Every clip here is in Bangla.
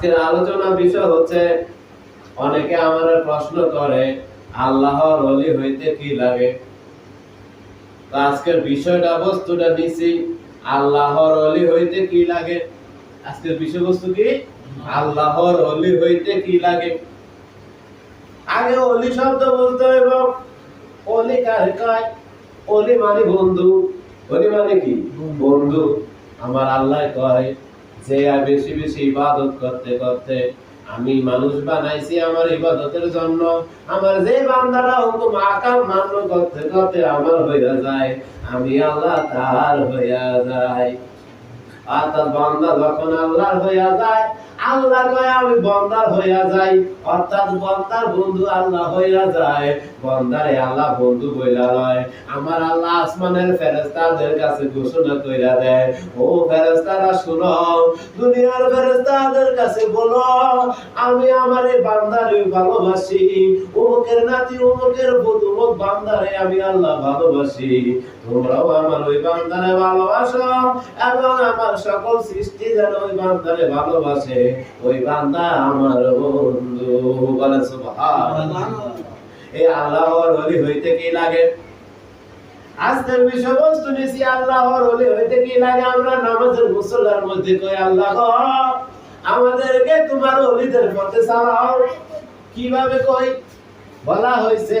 আজকের আলোচনা বিষয় হচ্ছে, অনেকে আমার প্রশ্ন করে, আল্লাহর অলি হইতে কি লাগে? আজকের বিষয়টা, বস্তুটা নিছি, আল্লাহর অলি হইতে কি লাগে? আজকের বিষয়বস্তু কি? আল্লাহর অলি হইতে কি লাগে? আগে অলি শব্দ বলতে হইব অলি কারে কয়? অলি মানে বন্ধু। অলি মানে কি? বন্ধু। আমার আল্লাহ কয়। যে আর বেশি বেশি ইবাদত করতে করতে আমি মানুষ বানাইছি আমার ইবাদতের জন্য। আমার যে বান্দারা হুকুম আকাম মান্য করতে করতে আমার হইয়া যায়, আমি আল্লাহ তার হইয়া যায়। তার বান্দা যখন আল্লাহর হইয়া যায় আমি বন্দার হইয়া যাই অর্থাৎ বন্দার বন্ধু আল্লাহ হইয়া যায়, বন্দারে আল্লাহ বন্ধু বইলা আমার আল্লাহ আসমানের ফেরেস্তাদের কাছে ঘোষণা কইরা দেয়, ও ফেরেস্তারা শুনো, দুনিয়ার ফেরেস্তাদের কাছে বলো, আমি আমার এই বান্দারে ভালোবাসি। অমুকের নাতি, অমুকের অমুক বান্দারে আমি আল্লাহ ভালোবাসি। হইতে কি লাগে? আজকের বিষয়বস্তু নিছি, আল্লাহর হইতে কি লাগে? আমরা নামাজের মুসল্লার মধ্যে কই, আল্লাহ আমাদেরকে তোমার ওলিদের পথে চালাও কীভাবে কই? বলা হইছে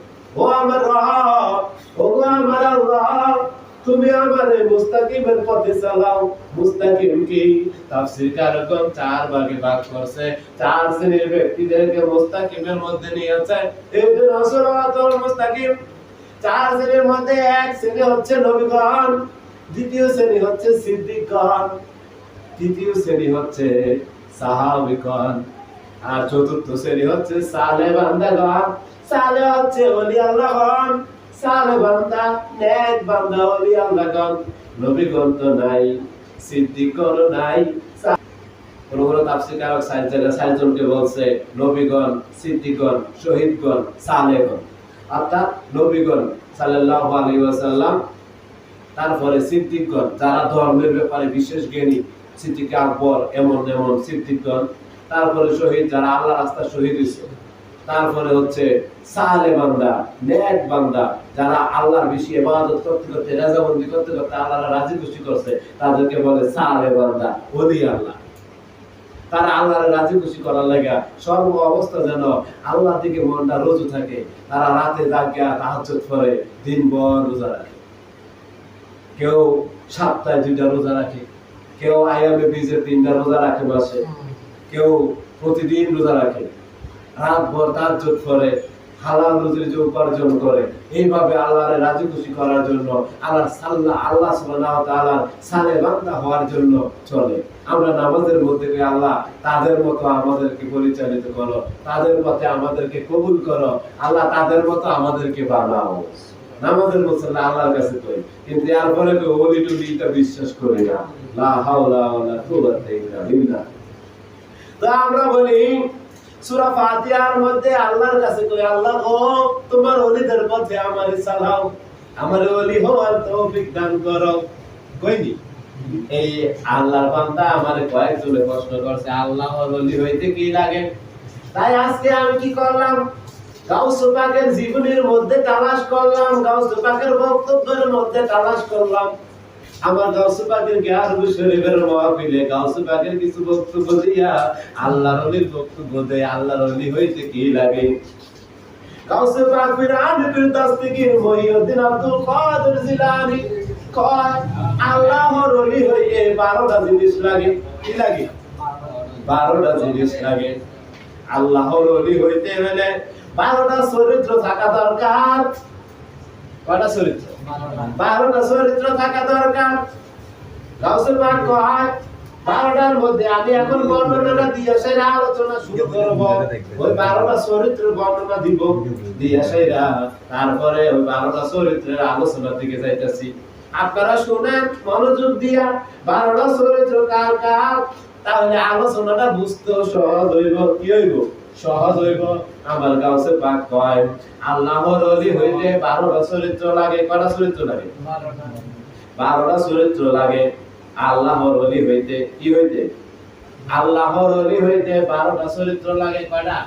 ও আমার ও আমার আল্লাহ, তুমি আমারে মুস্তাকিমের পথে চালাও। মুস্তাকিম কি? তাফসীর চার ভাগে ভাগ করছে। চার শ্রেণির ব্যক্তিদেরকে মুস্তাকিমের মধ্যে নিয়েছে। ইহদিনাস সিরাতাল মুস্তাকিম। চার শ্রেণির মধ্যে এক শ্রেণি হচ্ছে নবীগণ, দ্বিতীয় শ্রেণি হচ্ছে সিদ্দিকগণ, তৃতীয় শ্রেণি হচ্ছে সাহাবিগণ, আর চতুর্থ শ্রেণি হচ্ছে সালে বান্দাগণ। সালে হচ্ছে ওলি আল্লাহগণ সালে বান্দা, নেক বান্দা নবীগণ তো নাই, সিদ্দিকগণ নাই। তাফসীরকারক সাইজের সাইজনকে বলছে, নবীগণ, সিদ্দিকগণ, শহীদগণ সালেগণ অর্থাৎ নবীগণ ওয়াসাল্লাম, তারপরে সিদ্দিকগণ, যারা ধর্মের ব্যাপারে বিশেষ জ্ঞানী, সিদ্দিক আকবর এমন এমন সিদ্দিকগণ, তারপরে শহীদ, যারা আল্লাহ রাস্তা শহীদ হয়েছে। তারপরে হচ্ছে সালে বান্দা, নেক বান্দা, যারা আল্লাহর বেশি ইবাদত করতে করতে, রাজাবন্দি করতে করতে আল্লাহর রাজি খুশি করছে, তাদেরকে বলে সালে বান্দা, ওলি আল্লাহ। তারা আল্লাহর রাজি খুশি করার লাগা সর্ব অবস্থা যেন আল্লাহ দিকে মনটা রোজু থাকে। তারা রাতে জাগিয়া তাহাজ্জুদ করে দিন দিনভর রোজা রাখে। কেউ সপ্তাহে দুইটা রোজা রাখে, কেউ আয়ামে বীজের তিনটা রোজা রাখে মাসে, কেউ প্রতিদিন রোজা রাখে। রাত ভর তাজ্জুদ করে হালাল রুজির যে উপার্জন করে, এইভাবে আল্লাহরে রাজি খুশি করার জন্য আল্লাহ সাল্লাহ আল্লাহ ওয়া তাআলার সালে বান্দা হওয়ার জন্য চলে। আমরা নামাজের মধ্যে আল্লাহ তাদের মতো আমাদেরকে পরিচালিত করো, তাদের পথে আমাদেরকে কবুল করো, আল্লাহ তাদের মতো আমাদেরকে বানাও। নামাজের মুসল্লা আল্লাহর কাছে কই, কিন্তু এরপরে কই ওলি টুলি এটা বিশ্বাস করি না। লা হাওলা ওয়ালা কুওয়াতা ইল্লা বিল্লাহ। তো আমরা বলি সূরা ফাতিহার মধ্যে আল্লাহর কাছে কই আল্লাহ ও তোমার ওলিদের আমারে আমার ওলি হওয়ার তৌফিক দান করো। কইনি? এই আল্লাহর বান্দা আমারে প্রশ্ন করছে ওলি হইতে কি লাগে? তাই আজকে আমি কি করলাম? গাউসু পাকের জীবনের মধ্যে তালাশ করলাম, গাউসু পাকের বক্তব্যের মধ্যে তালাশ করলাম। আমার গাউসু পাকের জ্ঞান শরীফের মাহফিলে গাউসু পাকের কিছু বক্তব্য দিয়া আল্লাহর ওলির বক্তব্য দেয়, আল্লাহর ওলি হইতে কি লাগে? গাউসু পাক তাসদিকির মহিউদ্দিন আব্দুল কাদের জিলানী কয়, আল্লাহর ওলি হইতে 12টা জিনিস লাগে। কি লাগে? 12টা জিনিস লাগে। আল্লাহর ওলি হইতে হলে 12টা চরিত্র থাকা দরকার। কয়টা চরিত্র? বারোটা চরিত্র থাকা দরকার। পাক কয় বারোটার মধ্যে। আমি এখন বর্ণনাটা দিয়ে আলোচনা শুরু করব। ওই বারোটা বর্ণনা দিব। দিয়ে সেরা তারপরে ওই বারোটা চরিত্রের আলোচনার দিকে যাইতেছি। আপনারা শুনেন, মনোযোগ দিয়া বারোটা চরিত্র কার কার? তাহলে আলোচনাটা বুঝতেও সহজ হইব। কি হইব? সহজ হইব। আমার গাউসে পাক কয় আল্লাহর অলি হইতে বারোটা চরিত্র লাগে। কটা চরিত্র লাগে? বারোটা। চরিত্র লাগে। আল্লাহর অলি হইতে কি হইতে? আল্লাহর অলি হইতে বারোটা চরিত্র লাগে। কয়টা?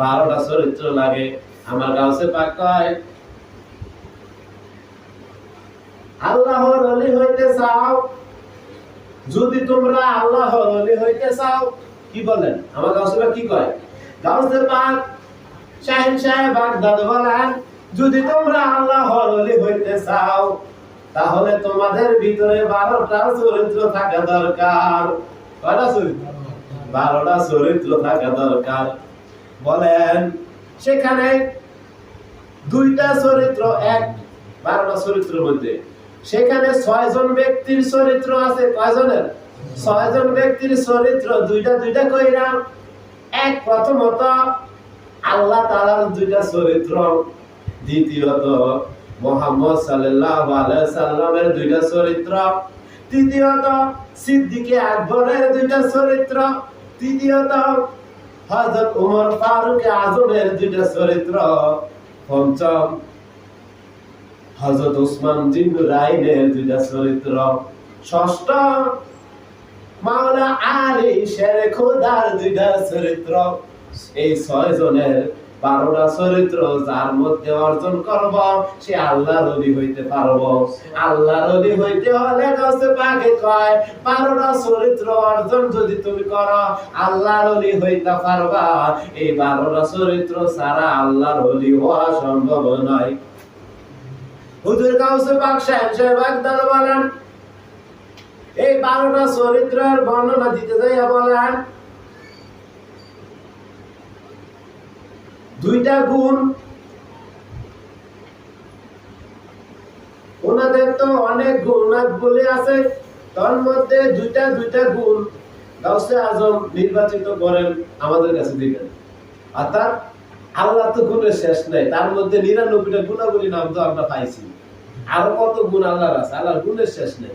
বারোটা। চরিত্র লাগে। আমার গাউসে পাক কয় আল্লাহর অলি হইতে চাও? যদি তোমরা আল্লাহর অলি হইতে চাও কি বলেন? আমার গাউসে পাক কি কয়? গাউসে পাক, শাহিন সাহেব বাগদাদ বলেন, যদি তোমরা আল্লাহর অলি হইতে চাও, তাহলে তোমাদের ভিতরে বারোটা চরিত্র থাকা দরকার। কয়টা চরিত্র? বারোটা চরিত্র থাকা দরকার। বলেন, সেখানে দুইটা চরিত্র এক, বারোটা চরিত্রের মধ্যে। সেখানে ছয়জন ব্যক্তির চরিত্র আছে, কয়জনের? ছয়জন ব্যক্তির চরিত্র দুইটা দুইটা কইরা এক প্রথমত আল্লাহ তাআলার দুইটা চরিত্র, দ্বিতীয়ত মোহাম্মদ আলাইহি সাল্লামের দুইটা চরিত্র, তৃতীয়ত সিদ্দিকে আকবরের দুইটা চরিত্র, তৃতীয়ত হযরত ওমর ফারুক আজমের দুইটা চরিত্র, পঞ্চম হযরত ওসমান জিন রাইনের দুইটা চরিত্র, ষষ্ঠ মাওলা আলী শের খোদার দুইটা চরিত্র। এই ছয় জনের বারোটা চরিত্র যার মধ্যে অর্জন করব, সে আল্লাহর অলি হইতে পারব। আল্লাহর অলি হইতে হলে পাকে কয়, বারোটা চরিত্র অর্জন যদি তুমি করো, আল্লাহর অলি হইতে পারবা। এই বারোটা চরিত্র ছাড়া আল্লাহর অলি হওয়া সম্ভব নয়। হুজুর কাউসে পাক সাহেব সাহেব বলেন এই বারোটা চরিত্রের বর্ণনা দিতে যাইয়া বলেন, দুইটা গুণ। ওনাদের তো অনেক গুণাবলী আছে, তার মধ্যে দুইটা দুইটা গুণ গাউসে আজম নির্বাচিত করেন আমাদের কাছে দিবেন। অর্থাৎ আল্লাহ তো গুণের শেষ নেই, তার মধ্যে নিরানব্বইটা গুণাবলী নাম তো আমরা পাইছি। আরও কত গুণ আল্লাহর আছে, আল্লাহর গুণের শেষ নেই।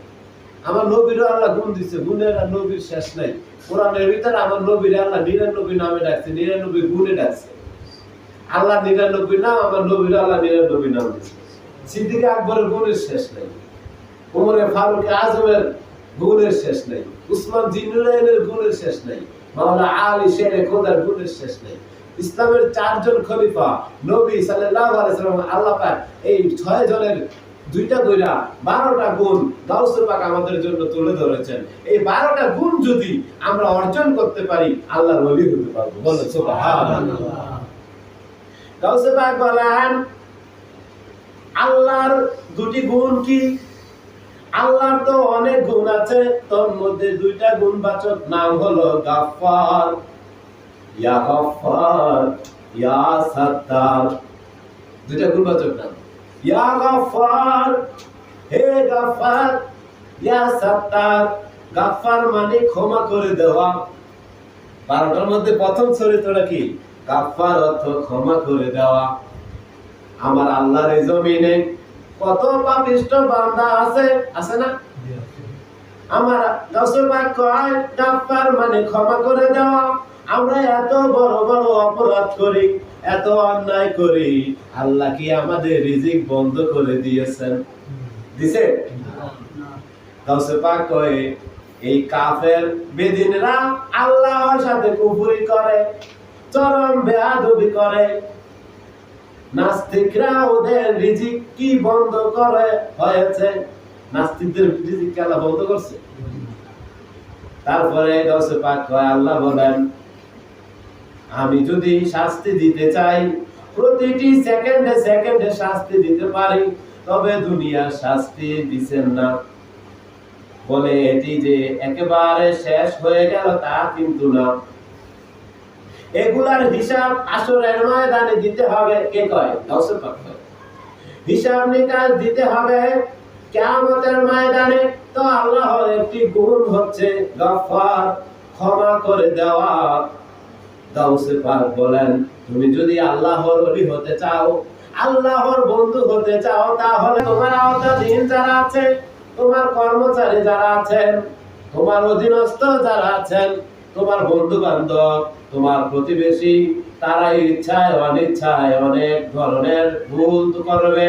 আমার নবীরও আল্লাহ গুণ দিচ্ছে গুণের আর নবীর শেষ নেই। কোরআনের ভিতরে আমার নবীর আল্লাহ নিরানব্বই নামে ডাকছে, নিরানব্বই গুণে ডাকছে। আল্লাহ নিরানব্বই নাম, আমার নবীর আল্লাহ নিরানব্বই নাম সিদ্দিকে আকবরের গুণের শেষ নেই। উমরে ফারুক আজমের গুণের শেষ নেই। উসমান জিনুলাইনের গুণের শেষ নেই। মাওলা আলী শেরে খোদার গুণের শেষ নেই। ইসলামের চারজন খলিফা নবী সাল্লাল্লাহু আলাইহি সাল্লাম আল্লাহ পাক এই ছয় জনের দুইটা কইরা বারোটা গুণ গাউসুল পাক আমাদের জন্য তুলে ধরেছেন। এই বারোটা গুণ যদি আমরা অর্জন করতে পারি, আল্লাহর ওলি হতে পারব। বলো সুবহানাল্লাহ। পাক বলেন, আল্লাহর দুটি গুণ কি? আল্লাহর তো অনেক গুণ আছে, তোর মধ্যে দুইটা গুণবাচক নাম হলো গাফফার। ইয়া গাফফার, ইয়া সাত্তার দুইটা গুণবাচক নাম। ইয়া গাফফার হে গাফফার ইয়া সাত্তার গাফফার মানে ক্ষমা করে দেওয়া। বারোটার মধ্যে প্রথম চরিত্রটা কি? গাফফার অর্থ ক্ষমা করে দেওয়া। আমার আল্লাহর এই জমিনে কত পাপিষ্ট বান্দা আছে আছে না? আমার গাছের পাক কয় গাফফার মানে ক্ষমা করে দেওয়া। আমরা এত বড় বড় অপরাধ করি, এত অন্যায় করি, আল্লাহ কি আমাদের রিজিক বন্ধ করে দিয়েছেন? দিছে? কয়, এই কাফের বেদিনরা আল্লাহর সাথে করে, চরম বেয়াদবি করে। নাস্তিকরা ওদের রিজিক কি বন্ধ করে হয়েছে? নাস্তিকদের রিজিক আল্লাহ বন্ধ করছে? তারপরে গাউসে পাক কয়, আল্লাহ বলেন আমি যদি শাস্তি দিতে চাই, প্রতিটি সেকেন্ডে সেকেন্ডে শাস্তি দিতে পারি, তবে দুনিয়ার শাস্তি দিছেন না। বলে এটি যে একেবারে শেষ হয়ে গেল তা কিন্তু না। এগুলার হিসাব আসরের ময়দানে দিতে হবে, কে কয়? গাউসে পাক হিসাব নিকাশ দিতে হবে, কিয়ামতের ময়দানে তো আল্লাহর একটি গুণ হচ্ছে গফফার, ক্ষমা করে দেওয়া। গাউসে পাক বলেন, তুমি যদি আল্লাহর ওলি হতে চাও, আল্লাহর বন্ধু হতে চাও, তাহলে তোমার আওতাধীন যারা আছে, তোমার কর্মচারী যারা আছেন, তোমার অধীনস্থ যারা আছেন, তোমার বন্ধু বান্ধব তোমার প্রতিবেশী তারা ইচ্ছায়, অনিচ্ছায় অনেক ধরনের ভুল করবে,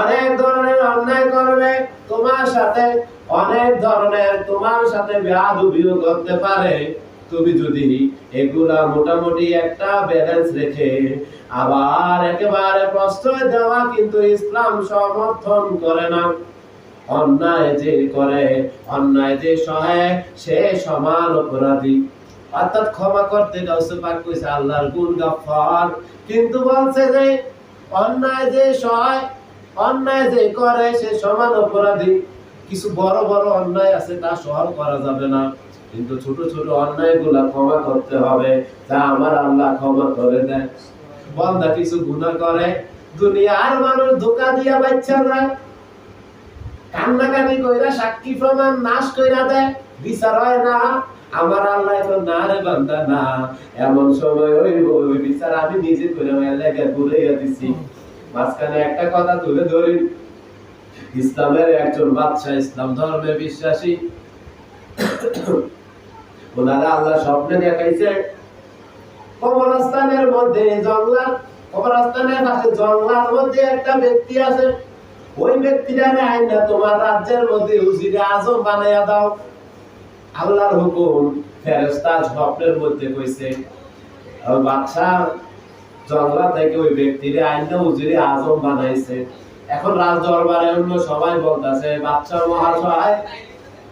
অনেক ধরনের অন্যায় করবে, তোমার সাথে অনেক ধরনের তোমার সাথে বেয়াদবিও করতে পারে। তুমি যদি এগুলা মোটামুটি একটা ব্যালেন্স রেখে আবার একেবারে প্রশ্রয় দেওয়া, কিন্তু ইসলাম সমর্থন করে না। অন্যায় যে করে, অন্যায় যে সহে, সে সমান অপরাধী। অর্থাৎ ক্ষমা করতে গাউসে কইছে আল্লাহর গুণ গাফফার। কিন্তু বলছে যে অন্যায় যে সহায় অন্যায় যে করে, সে সমান অপরাধী। কিছু বড় বড় অন্যায় আছে, তা সহল করা যাবে না। কিন্তু ছোট ছোট অন্যায়গুলা ক্ষমা করতে হবে যা আমার আল্লাহ ক্ষমা করে দেয় বন্দা কিছু গুনাহ করে, দুনিয়ার মানুষ ধোকা দিয়া বাচ্চা যায় কান্নাকাটি কইরা সাক্ষী প্রমাণ, নাশ কইরা দেয়। বিচার হয় না, আমার আল্লাহ তো না রে বান্দা, না। এমন সময় হইব, ওই বিচার আমি নিজে করে লেগে ঘুরাইয়া দিছি। মাঝখানে একটা কথা তুলে ধরি। ইসলামের একজন বাদশাহ, ইসলাম ধর্মে বিশ্বাসী। ওনারা আল্লাহ স্বপ্নে দেখাইছে। কবরস্থানের মধ্যে জঙ্গলার কবরস্থানের পাশে জঙ্গলার মধ্যে একটা ব্যক্তি আছে। ওই ব্যক্তিটারে আইনা তোমার রাজ্যের মধ্যে উজিরে আজম বানাইয়া দাও। আল্লাহর হুকুম স্বপ্নের মধ্যে কইছে আর বাদশা, জঙ্গলা থেকে ওই ব্যক্তিরে আইনা উজিরে আজম বানাইছে। এখন রাজ দরবারে অন্য সবাই বলতাছে বাচ্চা মহাশয়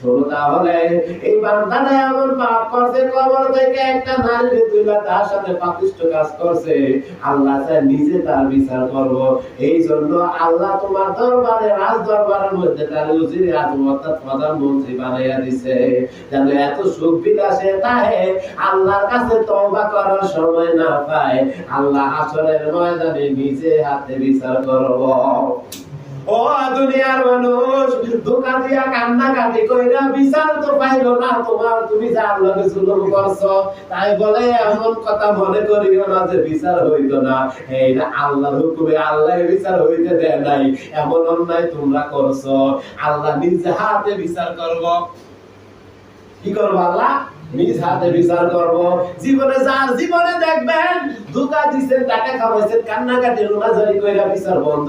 শোনো তাহলে, এই বান্দাটা এমন আল্লাহ প্রধানমন্ত্রী বানাইয়া দিছে। যেন এত সুখ বিলাসে তাহে আল্লাহর কাছে তওবা করার সময় না পায়। আল্লাহ আসরের ময়দানে নিজে হাতে বিচার করব। ও দুনিয়ার মানুষ, ধোকা দিয়া কান্না কাটি কইরা বিচার তো পাইল না। তোমার তুমি যার লগে জুলুম তাই বলে এমন কথা মনে করিও না যে বিচার হইতো না। এই না হুকুমে আল্লাহ বিচার হইতে দেয় নাই, এমন অন্যায় তোমরা করছ। আল্লাহ নিজে হাতে বিচার করব। কি আল্লাহ? নিজ হাতে বিচার করব। জীবনে যার জীবনে দেখবেন, ধোকা টাকা খাওয়াইছেন কান্নাকাটি রোনাজারি কইরা বিচার বন্ধ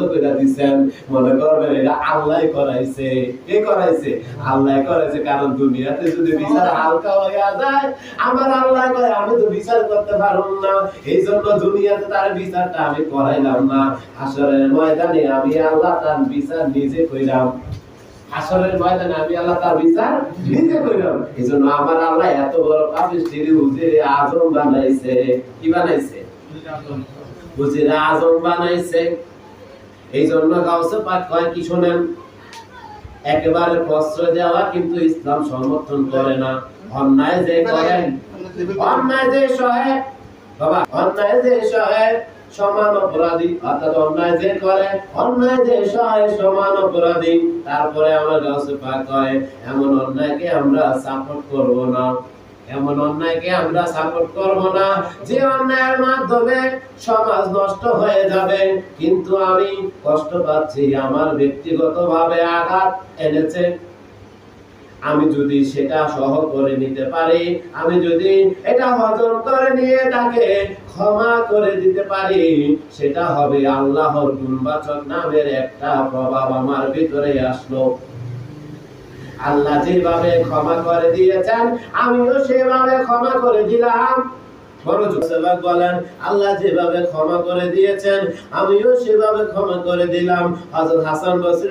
মনে করবেন এটা আল্লাহ করাইছে। কে করাইছে? আল্লাহ করাইছে, কারণ দুনিয়াতে যদি বিচার হালকা হইয়া যায়, আমার আল্লাহ আমি তো বিচার করতে পারুম না। এই জন্য দুনিয়াতে তার বিচারটা আমি করাইলাম না। আসরের ময়দানে আমি আল্লাহ তার বিচার নিজে কইরাম। আসরের ময়দানে আমি আল্লাহ তার বিচার নিজে করিলাম এই জন্য আমার আল্লাহ এত বড় পাপিষ্টির হুজিরে আজম বানাইছে। কি বানাইছে? হুজিরে আজম বানাইছে। এই জন্য পাক কি শোনেন? একেবারে প্রশ্রয় দেওয়া কিন্তু ইসলাম সমর্থন করে না। অন্যায় যে করেন, অন্যায় যে সহে, বাবা, অন্যায় যে সমান অপরাধী, অর্থাৎ অন্যায় যে করে, অন্যায় যে সহায়, সমান অপরাধী। তারপরে আমার গাছে পাক হয়, এমন অন্যায়কে আমরা সাপোর্ট করব না। এমন অন্যায়কে আমরা সাপোর্ট করব না। যে অন্যায়ের মাধ্যমে সমাজ নষ্ট হয়ে যাবে। কিন্তু আমি কষ্ট পাচ্ছি, আমার ব্যক্তিগতভাবে আঘাত এনেছে। আমি যদি সেটা সহ করে নিতে পারি, আমি যদি এটা হজম করে নিয়ে তাকে ক্ষমা করে দিতে পারি, সেটা হবে আল্লাহর গুণবাচক নামের একটা প্রভাব আমার ভিতরে আসলো। আল্লাহ যেভাবে ক্ষমা করে দিয়েছেন, আমিও সেভাবে ক্ষমা করে দিলাম। বলেন, আল্লাহ যেভাবে ক্ষমা করে দিয়েছেন, আমিও সেভাবে ক্ষমা করে দিলাম। হাসান বসরি